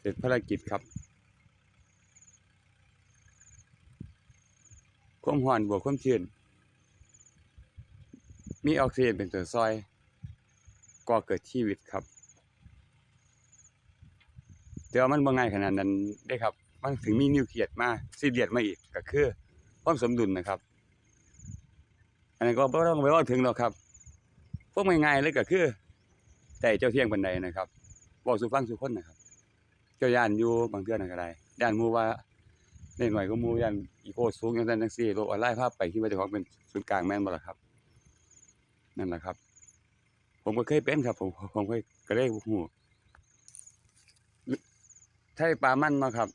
เสร็จภารกิจครับความร้อนบวกความชื้นมีออกซิเจนเป็นตัวซอยก่อเกิดชีวิตครับแต่ว่ามันบ่ง่ายขนาดนั้นได้ครับ มันถึงมีนิวเคลียสมาซีเรียสมาอีกก็คือความสมดุลนะครับ อันนั้ก็บ่ต้องไปว่าถึงหรอกครับพวกง่ายๆเลยก็คือแต่เจ้าเที่ยงบันไดนะครับ บอกสู่ฟังสู่คนนะครับ เจ้าย่านอยู่บางเทื่อนั่นก็ได้ย่านมูว่าได้หน่อยก็มูย่านอีโคสูงจังซั่นจังซี่โลกออนไลน์ภาพไปคิดว่าเจ้าของเป็นศูนย์กลางแม่นบ่ล่ะครับ นั่นแหละครับ ผมก็เคยเป็นครับ ผมผมเคยก็ได้หูใช่ปลามันเนาะครับ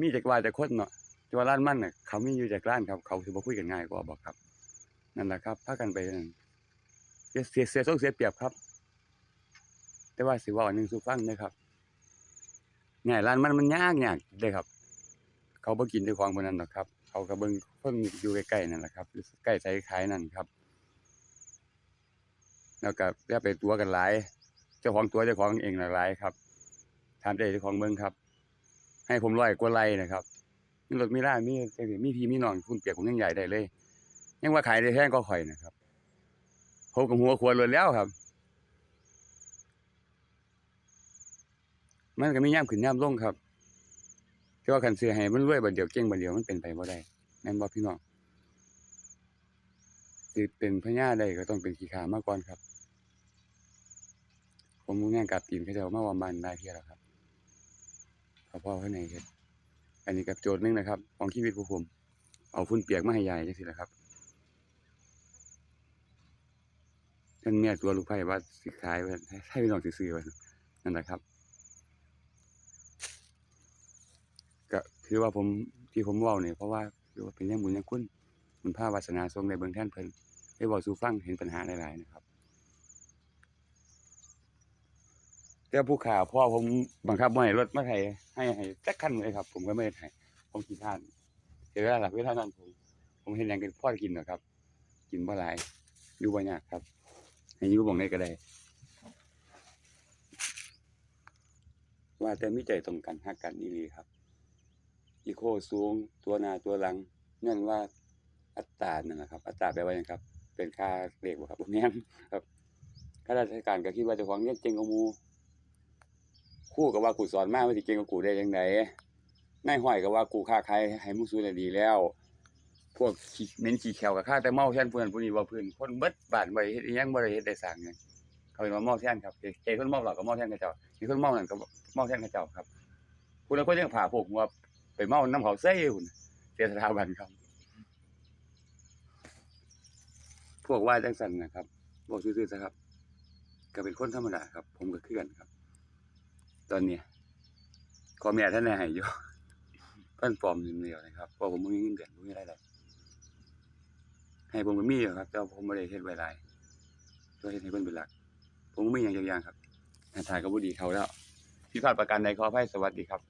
มีจากว่าจากคนเนาะแตัวาร้านมันน่ะเขามีอยู่จากร้านครับ เขาสิบ่าคุยกันง่ายกว่าบอกครับ นั่นแหละครับพากันไปเสียเสียเสียส่งเสียเปรียบครับ แต่ว่าสิว่าอันหนึงสู่ฟังเด้อครับ ง่ยร้านมันมันยากยากเด้ครับ เขาบ่กินด้วยของพวกนั้นหรอกครับ เขาก็เบิ่งเพิ่งอยู่ใกล้ๆนั่นแหละครับใกล้ใส่ขายนั่นครับ แล้วก็อย่าไปตัวกันหลาย เจ้าของตัวเจ้าของเองหลายครับถามใจเจ้าของเบิ่งครับ ให้ผมร้อยกว่าไร่นะครับมีรถมีล่ามีจังซี่มีพี่มีน้องคุณเปียกผมยังใหญ่ได้เลย ยังว่าขายได้แพงก็ข่อยนะครับผมกับหัวควรเลยแล้วครับ มันก็มีย่ามขึ้นย่ามลงครับแต่ว่าคันเสียให้มันรวยบัดเดียวเก่งบัดเดียวมันเป็นไปบ่ได้แม่นบ่พี่น้องสิเป็นพญาได้ก็ต้องเป็นขี้ขามาก่อนครับ ผมรู้งานกับทีมเขาเจ้ามาว่าบ้านได้เที่ยแล้วครับขอพ่อข้างในเฮ็ดอันนี้กับโจทย์นึงนะครับ ของชีวิตของผมเอาฝุ่นเปียกมาให้ยายจังซี่แหละครับจนเมียตัวลูกไผ่ว่าสิขายว่าให้พี่น้องสิซื้อว่านั่นแหละครับ ก็ คือว่าผมที่ผมว้าเนี่ยเพราะว่าคือว่าเป็นยังบุญยังคุณคุณพาวาสนาทรงในเบิ่งแท่นเพิ่นได้เว้าสู่ฟังเห็นปัญหาหลายๆนะครับ แต่ผู้ข่าวพ่อผมบังคับบ่ให้รถไมาให้ให้ให้จักคันเลยครับ ผมก็ไม่ให้ผมขี้ข้านเสียวลาหลักเวลานั้นผมผมเห็นหยังกันพ่อกินหรอครับ กินบ่หลายอยู่บ่ยากครับ ให้อยู่บ่งได้ก็ได้ว่าแต่มีใจตรงกันฮักกันอีหลีครับ อีโคสูง ตัวหน้าตัวหลังนั่นว่าอัตรานั่นแหละครับ อัตราแปลว่าหยังครับ เป็นค่าเลขบ่ครับบ่แม่นครับข้าราชการก็คิดว่าเจ้าของเรียเก่งกมูคู่ก็ว่ากูสอนมากว่าสิเก่งกว่ากูได้จังไดนายห้อยก็ว่ากูค้าขายให้มู่สูน่ะดีแล้ว พวกเม็นขี้แขวก็ค่าแต่เมาแทนผู้นั้นผู้นี้ว่าเพิ่นคนเบิดบานบ่ได้เฮ็ดยังบ่ได้เฮ็ดได้สร้างหยังเขาเป็นว่าเมาแทนครับเจคนเมาเหล้าก็เมาแทนเขาเจ้ามีคนเมานั่นก็เมาแทนเขาเจ้าครับผู้นั้นคนยังผ่าพวกว่า ไปเมาน้ำเขาเซ่หุ่นเสียสถาบันครับ พวกว่าจังสันนะครับบอกซื่อๆซะครับ ก็เป็นคนธรรมดาครับ ผมก็คือกันครับ ตอนเนี้ยขอแม่ท่านนายให้อยู่เพิ่นปลอมอยู่เดียวนะครับเพราะผมบ่มีเงินเดือนบ่มีรายได้ให้ผมก็มีอยู่ครับแต่ว่าผมบ่ได้เฮ็ดไว้หลายก็เฮ็ดให้เพิ่นเป็นหลัก ผมบ่มีหยังอย่างครับหน้าตาก็บ่ดีเขาแล้วผิดพลาดประการใดขออภัยสวัสดีครับ